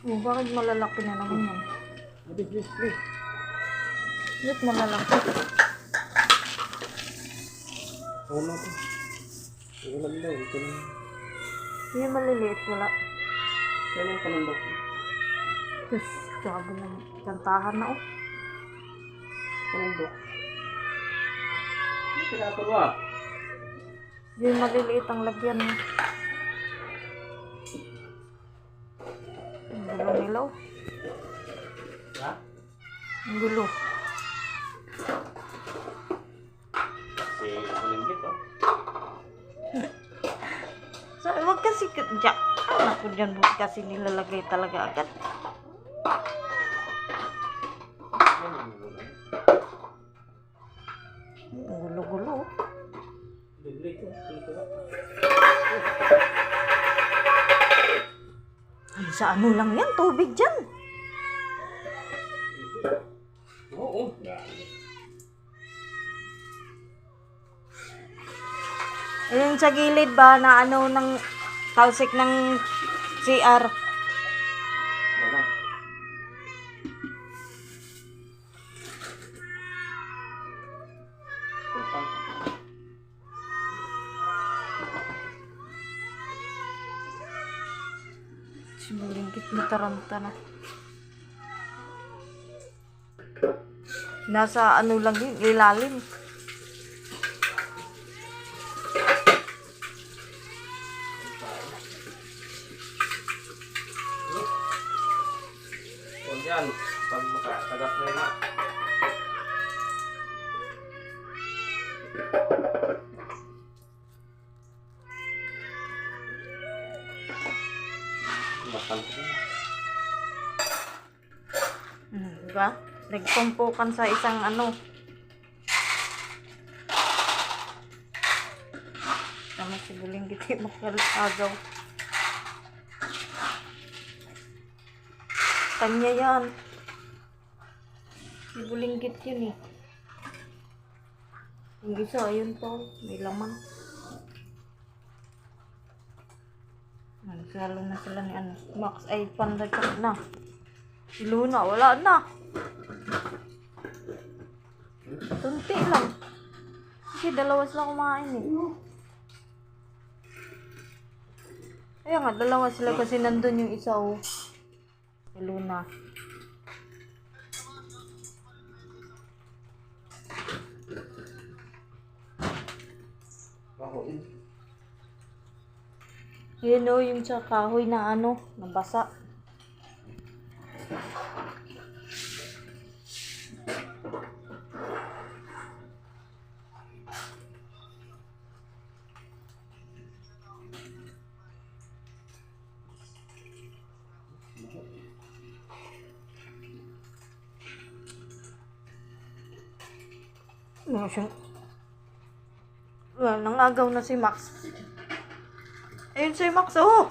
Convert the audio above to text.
Oh, bakit malalaki na naman yan? Please, please, please. Bakit malalaki? Wala ko. Wala daw. Ito na. Yung maliliit, wala. Yan yung panundok. Tapos, grabe na. Kantahan na, oh. Panundok. Ano pinapagawa? Yung maliliit ang lagyan mo. Ang Ang gulo. Si Kulinggit, oh. So, wag kasi, diyan, anak ko dyan, wag kasi nilalagay talaga agad. Gulo-gulo. Dito ka. Ay, sa ano lang yan, tubig dyan. Oo. Ayun sa gilid ba na ano ng talsik ng CR. Simulingkit na taranta na. Nasa ano lang yun, ilalim. Yan. Pag makatagas na na. Bakal ko. Hmm, diba? Nagtumpukan sa isang ano. Tama si Bulinggit yung magkalagaw. Kanya yan. Si Bulinggit yun eh. Yung isa, ayun po. May laman. Nagsalo na sila ni ano. Max ay pandagkat na. Si Luna, wala na. Tunti lang. Kasi dalawa sila kumain eh. Kaya nga, dalawa sila kasi nandun yung isa oh. Si Luna. Yun. Yun oh, yung sa kahoy na ano, nabasa. Ano siya? Well, nangagaw na si Max. Ayun si Max, oh!